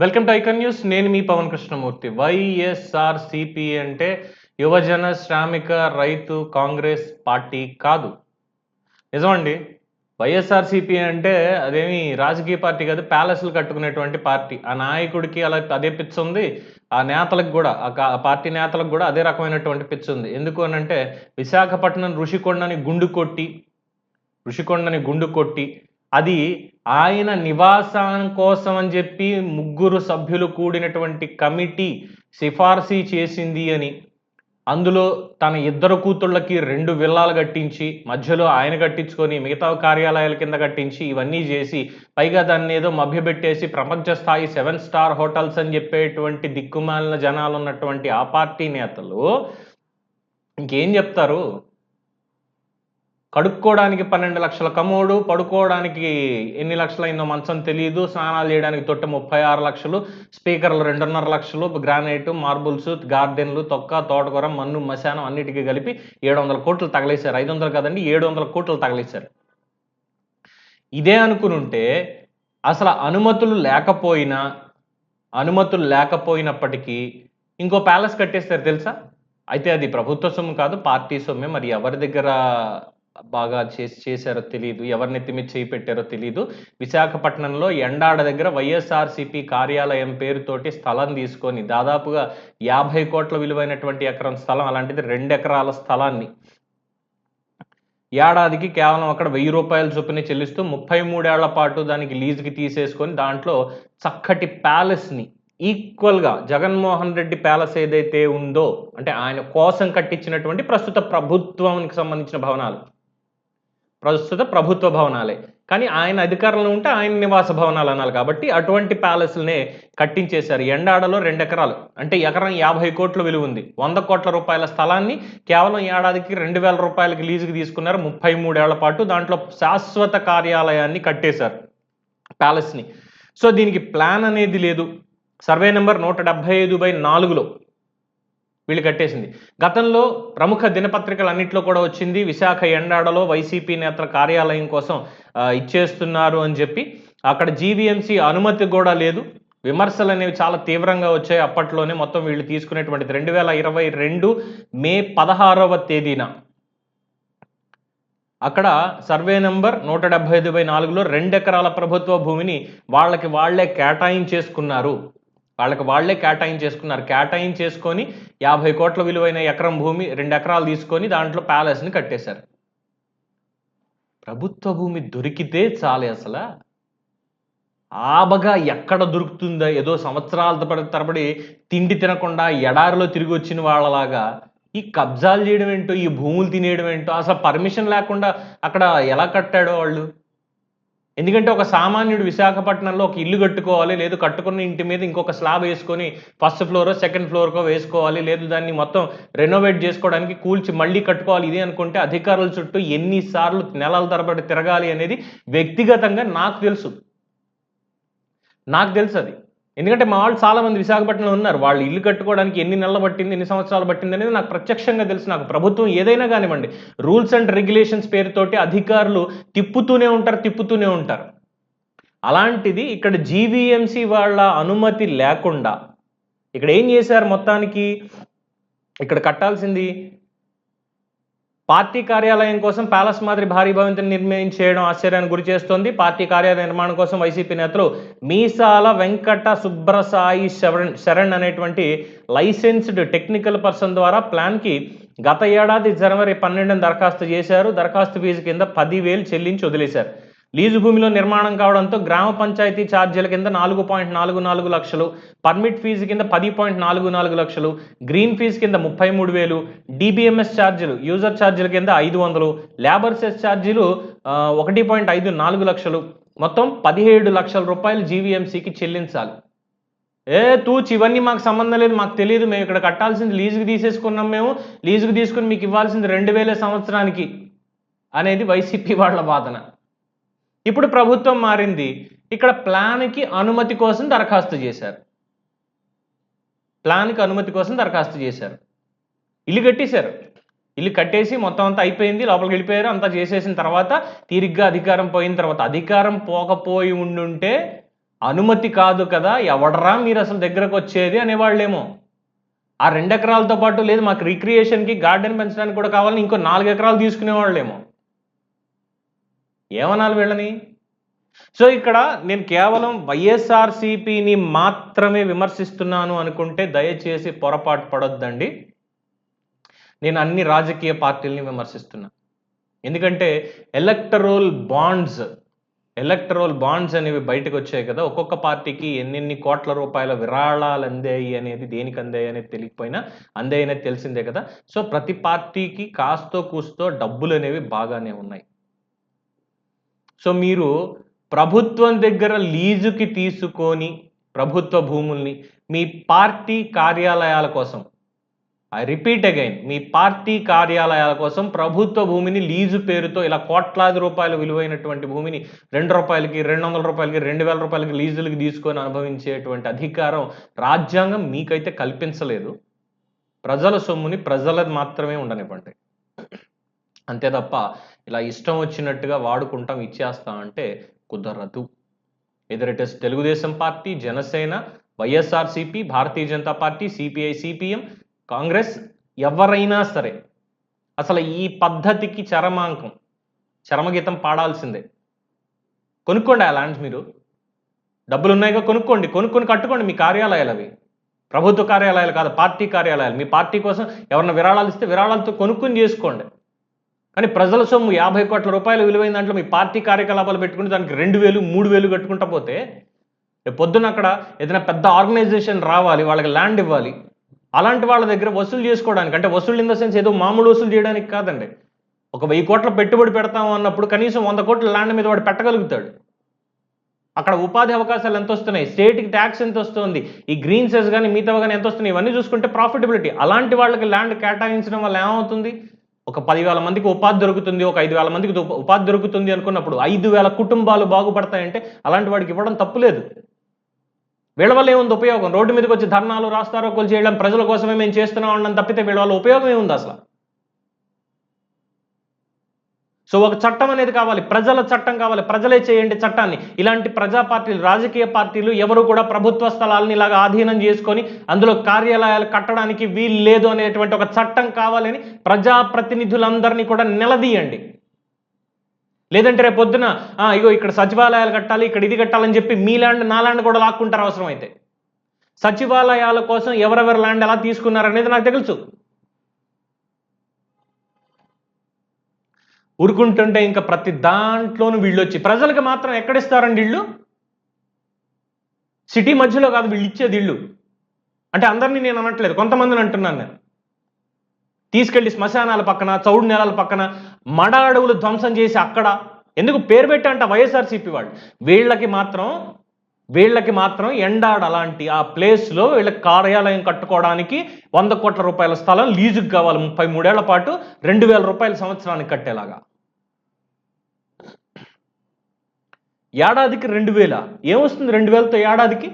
Welcome to icon news. నేను మీ Pavan Krishnamurthy. YSR CP అంటే యువజన శ్రామిక రైతు కాంగ్రెస్ పార్టీ కాదు. నిజమండి. వైఎస్ఆర్ సిపి అంటే అదేమి రాజకీయ పార్టీ కాదు ప్యాలెస్లు కట్టుకునేటువంటి పార్టీ. ఆ నాయకుడికి అలా అదే పిచ్చి ఉంది. ఆ నేతలకు కూడా ఆ పార్టీ నేతలకు కూడా అదే రకమైనటువంటి పిచ్చి ఉంది. ఎందుకు అని అంటే విశాఖపట్నం ఋషికొండని గుండు కొట్టి ఋషికొండని గుండు కొట్టి అది ఆయన నివాసం కోసం అని చెప్పి ముగ్గురు సభ్యులు కూడినటువంటి కమిటీ సిఫార్సు చేసింది అని. అందులో తన ఇద్దరు కూతుళ్ళకి రెండు విల్లాలు కట్టించి మధ్యలో ఆయన కట్టించుకొని మిగతా కార్యాలయాల కింద కట్టించి ఇవన్నీ చేసి పైగా దాన్ని ఏదో మభ్యపెట్టేసి ప్రపంచ స్థాయి సెవెన్ స్టార్ హోటల్స్ అని చెప్పేటువంటి దిక్కుమాలిన జనాలు ఉన్నటువంటి ఆ పార్టీ నేతలు ఇంకేం చెప్తారు? కడుక్కోవడానికి పన్నెండు లక్షల కమోడు పడుకోవడానికి ఎన్ని లక్షలైందో మంచం తెలియదు స్నానాలు చేయడానికి తొట్ట ముప్పై ఆరు లక్షలు స్పీకర్లు రెండున్నర లక్షలు గ్రానైట్ మార్బుల్స్ గార్డెన్లు తొక్క తోటకూర మన్ను మశానం అన్నిటికీ కలిపి ఏడు వందల కోట్లు తగలేశారు. ఐదు వందలు కదండి ఏడు వందల కోట్లు తగలేశారు. ఇదే అనుకుని ఉంటే అసలు అనుమతులు లేకపోయినా అనుమతులు లేకపోయినప్పటికీ ఇంకో ప్యాలెస్ కట్టేస్తారు తెలుసా? అయితే అది ప్రభుత్వ సొమ్ము కాదు పార్టీ సొమ్మే. మరి ఎవరి దగ్గర బాగా చేసి చేశారో తెలియదు ఎవరి నెత్తి మీద చేయి పెట్టారో తెలియదు విశాఖపట్నంలో ఎండాడ దగ్గర వైఎస్ఆర్సీపీ కార్యాలయం పేరుతోటి స్థలం తీసుకొని దాదాపుగా యాభై కోట్ల విలువైనటువంటి ఎకరం స్థలం అలాంటిది రెండు ఎకరాల స్థలాన్ని. ఏడాదికి కేవలం అక్కడ వెయ్యి రూపాయల చొప్పున చెల్లిస్తూ ముప్పై మూడేళ్ళ పాటు దానికి లీజుకి తీసేసుకొని దాంట్లో చక్కటి ప్యాలెస్ని ఈక్వల్గా జగన్మోహన్ రెడ్డి ప్యాలెస్ ఏదైతే ఉందో అంటే ఆయన కోసం కట్టించినటువంటి ప్రస్తుత ప్రభుత్వానికి సంబంధించిన భవనాలు. ప్రస్తుత ప్రభుత్వ భవనాలే. కానీ ఆయన అధికారంలో ఉంటే ఆయన నివాస భవనాలు అనాలి కాబట్టి అటువంటి ప్యాలెస్లనే కట్టించేశారు. ఎండాడలో రెండు ఎకరాలు. అంటే ఎకరం యాభై కోట్ల విలువ ఉంది. వంద కోట్ల రూపాయల స్థలాన్ని కేవలం ఏడాదికి రెండు వేల రూపాయలకి లీజుకి తీసుకున్నారు. ముప్పై మూడేళ్ళ పాటు దాంట్లో శాశ్వత కార్యాలయాన్ని కట్టేశారు ప్యాలెస్ని. సో దీనికి ప్లాన్ అనేది లేదు. సర్వే నెంబర్ నూట డెబ్బై ఐదు బై నాలుగులో వీళ్ళు కట్టేసింది. గతంలో ప్రముఖ దినపత్రికలన్నింటిలో కూడా వచ్చింది విశాఖ ఎండాడలో వైసీపీ నేతల కార్యాలయం కోసం ఇచ్చేస్తున్నారు అని చెప్పి. అక్కడ జీవీఎంసీ అనుమతి కూడా లేదు. విమర్శలు అనేవి చాలా తీవ్రంగా వచ్చాయి అప్పట్లోనే. మొత్తం వీళ్ళు తీసుకునేటువంటిది రెండు వేల ఇరవై రెండు మే పదహారవ తేదీన. అక్కడ సర్వే నెంబర్ నూట డెబ్బై ఐదు బై నాలుగులో రెండు ఎకరాల ప్రభుత్వ భూమిని వాళ్ళకి వాళ్ళే కేటాయించేసుకున్నారు. వాళ్ళకి వాళ్ళే కేటాయించేసుకున్నారు కేటాయించేసుకొని యాభై కోట్ల విలువైన ఎకరం భూమి రెండు ఎకరాలు తీసుకొని దాంట్లో ప్యాలెస్ని కట్టేశారు. ప్రభుత్వ భూమి దొరికితే చాలే అసలు. ఆబగా ఎక్కడ దొరుకుతుందో ఏదో సంవత్సరాల తరబడి తరబడి తిండి తినకుండా ఎడారిలో తిరిగి వచ్చిన వాళ్ళలాగా ఈ కబ్జాలు చేయడం ఏంటో ఈ భూములు తినేయడం ఏంటో అసలు పర్మిషన్ లేకుండా అక్కడ ఎలా కట్టాడో వాళ్ళు? ఎందుకంటే ఒక సామాన్యుడు విశాఖపట్నంలో ఒక ఇల్లు కట్టుకోవాలి లేదు కట్టుకున్న ఇంటి మీద ఇంకొక స్లాబ్ వేసుకొని ఫస్ట్ ఫ్లోరో సెకండ్ ఫ్లోర్కో వేసుకోవాలి లేదు దాన్ని మొత్తం రెనోవేట్ చేసుకోవడానికి కూల్చి మళ్ళీ కట్టుకోవాలి ఇది అనుకుంటే అధికారుల చుట్టూ ఎన్నిసార్లు నెలల తరబడి తిరగాలి అనేది వ్యక్తిగతంగా నాకు తెలుసు. నాకు తెలుసు అది. ఎందుకంటే మా వాళ్ళు చాలామంది విశాఖపట్నంలో ఉన్నారు. వాళ్ళు ఇల్లు కట్టుకోవడానికి ఎన్ని నెలలు పట్టింది ఎన్ని సంవత్సరాలు పట్టింది అనేది నాకు ప్రత్యక్షంగా తెలుసు. నాకు ప్రభుత్వం ఏదైనా కానివ్వండి రూల్స్ అండ్ రెగ్యులేషన్స్ పేరుతోటి అధికారులు తిప్పుతూనే ఉంటారు తిప్పుతూనే ఉంటారు. అలాంటిది ఇక్కడ జీవీఎంసీ వాళ్ళ అనుమతి లేకుండా ఇక్కడ ఏం చేశారు మొత్తానికి? ఇక్కడ కట్టాల్సింది పార్టీ కార్యాలయం కోసం ప్యాలెస్ మాదిరి భారీ భవంతిని నిర్మించేయడం ఆశ్చర్యానికి గురి చేస్తోంది. పార్టీ కార్యాలయ నిర్మాణం కోసం వైసీపీ నేతలు మీసాల వెంకట సుబ్రసాయి శరణ్ శరణ్ అనేటువంటి లైసెన్స్డ్ టెక్నికల్ పర్సన్ ద్వారా ప్లాన్కి గత ఏడాది జనవరి పన్నెండున దరఖాస్తు చేశారు. దరఖాస్తు ఫీజు కింద పదివేలు చెల్లించి వదిలేశారు. లీజు భూమిలో నిర్మాణం కావడంతో గ్రామ పంచాయతీ ఛార్జీల కింద నాలుగు పాయింట్ నాలుగు నాలుగు లక్షలు పర్మిట్ ఫీజు కింద పది పాయింట్ నాలుగు నాలుగు లక్షలు గ్రీన్ ఫీజు కింద ముప్పై మూడు వేలు డిబిఎంఎస్ ఛార్జీలు యూజర్ ఛార్జీల కింద ఐదు వందలు లేబర్ సెస్ ఛార్జీలు ఒకటి పాయింట్ ఐదు నాలుగు లక్షలు. మొత్తం పదిహేడు లక్షల రూపాయలు జీవీఎంసీకి చెల్లించాలి. ఏ తూచి ఇవన్నీ మాకు సంబంధం లేదు మాకు తెలియదు మేము ఇక్కడ కట్టాల్సింది లీజుకి తీసేసుకున్నాం మేము లీజుకి తీసుకుని మీకు ఇవ్వాల్సింది రెండు వేల సంవత్సరానికి అనేది వైసీపీ వాళ్ళ వాదన. ఇప్పుడు ప్రభుత్వం మారింది. ఇక్కడ ప్లాన్కి అనుమతి కోసం దరఖాస్తు చేశారు. ప్లాన్కి అనుమతి కోసం దరఖాస్తు చేశారు. ఇల్లు కట్టేశారు. ఇల్లు కట్టేసి మొత్తం అంతా అయిపోయింది. లోపలికి వెళ్ళిపోయారు. అంతా చేసేసిన తర్వాత తీరిగ్గా అధికారం పోయిన తర్వాత అధికారం పోకపోయి ఉండుంటే అనుమతి కాదు కదా. ఎవడరా మీరు అసలు దగ్గరకు వచ్చేది అనేవాళ్ళేమో. ఆ రెండు ఎకరాలతో పాటు లేదు మాకు రిక్రియేషన్కి గార్డెన్ పెంచడానికి కూడా కావాలని ఇంకో నాలుగు ఎకరాలు తీసుకునేవాళ్ళేమో. ఏమనాలి వీళ్ళని? సో ఇక్కడ నేను కేవలం వైఎస్ఆర్సీపీని మాత్రమే విమర్శిస్తున్నాను అనుకుంటే దయచేసి పొరపాటు పడొద్దండి. నేను అన్ని రాజకీయ పార్టీల్ని విమర్శిస్తున్నా. ఎందుకంటే ఎలక్టరోల్ బాండ్స్ ఎలక్టరోల్ బాండ్స్ అనేవి బయటకు వచ్చాయి కదా. ఒక్కొక్క పార్టీకి ఎన్నెన్ని కోట్ల రూపాయల విరాళాలు అందాయి అనేది దేనికి అందాయి అనేది తెలియకపోయినా అందాయి అనేది తెలిసిందే కదా. సో ప్రతి పార్టీకి కాస్తో కూస్తో డబ్బులు అనేవి బాగానే ఉన్నాయి. సో మీరు ప్రభుత్వం దగ్గర లీజుకి తీసుకొని ప్రభుత్వ భూముల్ని మీ పార్టీ కార్యాలయాల కోసం ఐ రిపీట్ అగైన్ మీ పార్టీ కార్యాలయాల కోసం ప్రభుత్వ భూమిని లీజు పేరుతో ఇలా కోట్లాది రూపాయలు విలువైనటువంటి భూమిని రెండు రూపాయలకి రెండు వందల రూపాయలకి రెండు వేల రూపాయలకి లీజులకి తీసుకొని అనుభవించేటువంటి అధికారం రాజ్యాంగం మీకైతే కల్పించలేదు. ప్రజల సొమ్ముని ప్రజలది మాత్రమే ఉండనివ్వండి. అంతే తప్ప ఇలా ఇష్టం వచ్చినట్టుగా వాడుకుంటాం ఇచ్చేస్తాం అంటే కుదరదు. Either it is Telugu Desam party Janasena YSRCP Bharatiya Janata party CPI CPM Congress ఎవరైనా సరే అసలు ఈ పద్ధతికి చరమాంకం చరమగీతం పాడాల్సిందే. కొనుక్కోండి ఆ ల్యాండ్స్ మీరు. డబ్బులు ఉన్నాయిగా కొనుక్కోండి కొనుక్కొని కట్టుకోండి మీ కార్యాలయాలు అవి. ప్రభుత్వ కార్యాలయాలు కాదు పార్టీ కార్యాలయాలు. మీ పార్టీ కోసం ఎవరిన విరాళాలు ఇస్తే విరాళాలతో కొనుక్కొని చేసుకోండి. కానీ ప్రజల సొమ్ము యాభై కోట్ల రూపాయలు విలువైన దాంట్లో మీ పార్టీ కార్యకలాపాలు పెట్టుకుని దానికి రెండు వేలు మూడు వేలు కట్టుకుంటా పోతే రేపు పొద్దున అక్కడ ఏదైనా పెద్ద ఆర్గనైజేషన్ రావాలి వాళ్ళకి ల్యాండ్ ఇవ్వాలి. అలాంటి వాళ్ళ దగ్గర వసూలు చేసుకోవడానికి అంటే వసూలు ఇన్ ద సెన్స్ ఏదో మామూలు వసూలు చేయడానికి కాదండి. ఒక వెయ్యి కోట్ల పెట్టుబడి పెడతాము అన్నప్పుడు కనీసం వంద కోట్ల ల్యాండ్ మీద వాడు పెట్టగలుగుతాడు. అక్కడ ఉపాధి అవకాశాలు ఎంత వస్తున్నాయి? స్టేట్కి ట్యాక్స్ ఎంత వస్తుంది? ఈ గ్రీన్ సెస్ కానీ మిగతా కానీ ఎంత వస్తున్నాయి? ఇవన్నీ చూసుకుంటే ప్రాఫిటబిలిటీ అలాంటి వాళ్ళకి ల్యాండ్ కేటాయించడం వల్ల ఏమవుతుంది? ఒక పదివేల మందికి ఉపాధి దొరుకుతుంది ఒక ఐదు వేల మందికి ఉపాధి దొరుకుతుంది అనుకున్నప్పుడు ఐదు వేల కుటుంబాలు బాగుపడతాయంటే అలాంటి వాడికి ఇవ్వడం తప్పులేదు వీళ్ళ వల్ల ఏముంది ఉపయోగం. రోడ్డు మీదకి వచ్చి ధర్నాలు రాస్తారోకోలు చేయడం ప్రజల కోసమే మేము చేస్తున్నాం అన్నం తప్పితే వీళ్ళ వల్ల ఉపయోగం ఏముంది అసలు. సో ఒక చట్టం అనేది కావాలి ప్రజల చట్టం కావాలి ప్రజలే చేయండి చట్టాన్ని. ఇలాంటి ప్రజా పార్టీలు రాజకీయ పార్టీలు ఎవరు కూడా ప్రభుత్వ స్థలాలని ఇలాగ ఆధీనం చేసుకొని అందులో కార్యాలయాలు కట్టడానికి వీలు లేదు అనేటువంటి ఒక చట్టం కావాలని ప్రజాప్రతినిధులందరినీ కూడా నిలదీయండి. లేదంటే రేపు పొద్దున ఇగో ఇక్కడ సచివాలయాలు కట్టాలి ఇక్కడ ఇది కట్టాలని చెప్పి మీ ల్యాండ్ నా ల్యాండ్ కూడా లాక్కుంటారు అవసరమైతే. సచివాలయాల కోసం ఎవరెవరి ల్యాండ్ ఎలా తీసుకున్నారనేది నాకు తెలుసు. ఊరుకుంటుంటే ఇంకా ప్రతి దాంట్లోనూ వీళ్ళు వచ్చి ప్రజలకు మాత్రం ఎక్కడిస్తారండి వీళ్ళు? సిటీ మధ్యలో కాదు వీళ్ళు ఇచ్చేది ఇళ్ళు అంటే అందరినీ నేను అనట్లేదు కొంతమందిని అంటున్నాను నేను. తీసుకెళ్ళి శ్మశానాల పక్కన చౌడు నేలల పక్కన మడ అడవులు ధ్వంసం చేసి అక్కడ. ఎందుకు పేరు పెట్టి అంట వైఎస్ఆర్సీపీ వాళ్ళు. వీళ్ళకి మాత్రం వీళ్ళకి మాత్రం ఎండాడ అలాంటి ఆ ప్లేస్లో వీళ్ళ కార్యాలయం కట్టుకోవడానికి వంద కోట్ల రూపాయల స్థలం లీజుకి కావాలి ముప్పై మూడేళ్ళ పాటు రెండు వేల రూపాయల సంవత్సరానికి కట్టేలాగా. ఏడాదికి రెండు వేల? ఏమొస్తుంది రెండు వేలతో ఏడాదికి?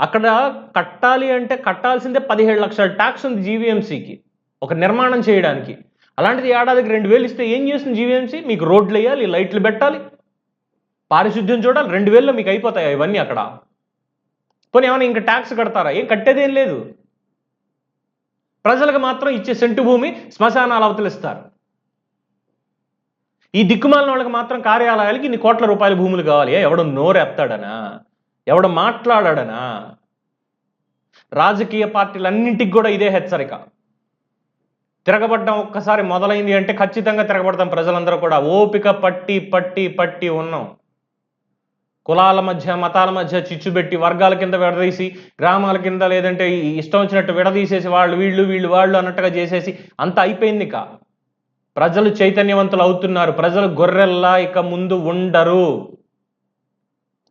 అక్కడ కట్టాలి అంటే కట్టాల్సిందే పదిహేడు లక్షల ట్యాక్స్ ఉంది జీవీఎంసీకి ఒక నిర్మాణం చేయడానికి. అలాంటిది ఏడాదికి రెండు వేలు ఇస్తే ఏం చేస్తుంది జీవీఎంసీ? మీకు రోడ్లు వేయాలి లైట్లు పెట్టాలి. పారిశుద్ధ్యం చూడాలి రెండు వేల్లో మీకు అయిపోతాయి ఇవన్నీ అక్కడ? పోనీ ఏమైనా ఇంకా ట్యాక్స్ కడతారా? ఏం కట్టేదేం లేదు. ప్రజలకు మాత్రం ఇచ్చే సెంటు భూమి శ్మశానాలు అవతలిస్తారు. ఈ దిక్కుమాలిన వాళ్ళకి మాత్రం కార్యాలయాలకి ఇన్ని కోట్ల రూపాయల భూములు కావాలి. ఎవడు నోరెత్తాడనా? ఎవడు మాట్లాడాడనా? రాజకీయ పార్టీలన్నింటికి కూడా ఇదే హెచ్చరిక. తిరగబడ్డం ఒక్కసారి మొదలైంది అంటే ఖచ్చితంగా తిరగబడతాం ప్రజలందరూ కూడా. ఓపిక పట్టి పట్టి పట్టి ఉన్నాం. కులాల మధ్య మతాల మధ్య చిచ్చు పెట్టి వర్గాల కింద విడదీసి గ్రామాల కింద లేదంటే ఈ ఇష్టం వచ్చినట్టు విడదీసేసి వాళ్ళు వీళ్ళు వీళ్ళు వాళ్ళు అన్నట్టుగా చేసేసి అంత అయిపోయింది కా ప్రజలు చైతన్యవంతులు అవుతున్నారు ప్రజలు గొర్రెల్లా ఇక ముందు ఉండరు.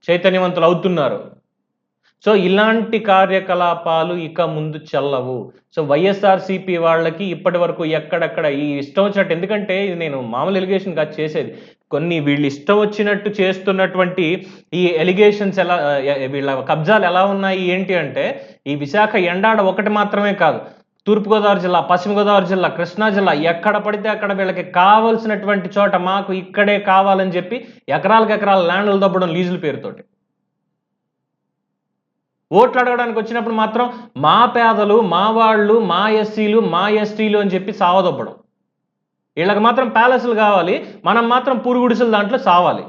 చైతన్యవంతులు అవుతున్నారు సో ఇలాంటి కార్యకలాపాలు ఇక ముందు చెల్లవు. సో వైఎస్ఆర్సీపీ వాళ్ళకి ఇప్పటి వరకు ఎక్కడెక్కడ ఈ ఇష్టం వచ్చినట్టు ఎందుకంటే ఇది నేను మామూలు ఎలిగేషన్ కాదు చేసేది. కొన్ని వీళ్ళు ఇష్టం వచ్చినట్టు చేస్తున్నటువంటి ఈ ఎలిగేషన్స్ ఎలా వీళ్ళ కబ్జాలు ఎలా ఉన్నాయి ఏంటి అంటే ఈ విశాఖ ఎండాడ ఒకటి మాత్రమే కాదు. తూర్పుగోదావరి జిల్లా పశ్చిమ గోదావరి జిల్లా కృష్ణా జిల్లా ఎక్కడ పడితే అక్కడ వీళ్ళకి కావాల్సినటువంటి చోట మాకు ఇక్కడే కావాలని చెప్పి ఎకరాలకు ఎకరాల ల్యాండ్లు దబ్బడం లీజుల పేరుతోటి. ఓట్లు అడగడానికి వచ్చినప్పుడు మాత్రం మా పేదలు మా వాళ్ళు మా ఎస్సీలు మా ఎస్టీలు అని చెప్పి సావదొబ్బడం. వీళ్ళకి మాత్రం ప్యాలెస్లు కావాలి మనం మాత్రం పురుగుడిసలు దాంట్లో సావాలి.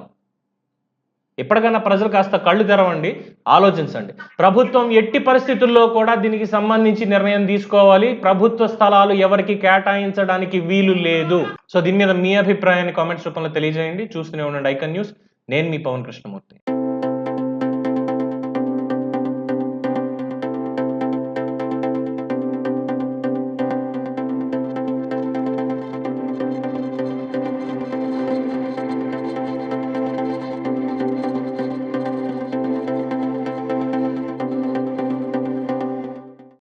ఇప్పటికైనా ప్రజలు కాస్త కళ్ళు తెరవండి ఆలోచించండి. ప్రభుత్వం ఎట్టి పరిస్థితుల్లో కూడా దీనికి సంబంధించి నిర్ణయం తీసుకోవాలి. ప్రభుత్వ స్థలాలు ఎవరికి కేటాయించడానికి వీలు లేదు. సో దీని మీద మీ అభిప్రాయాన్ని కామెంట్స్ రూపంలో తెలియజేయండి. చూస్తూనే ఉండండి ఐకన్ న్యూస్. నేను మీ పవన్ కృష్ణమూర్తి.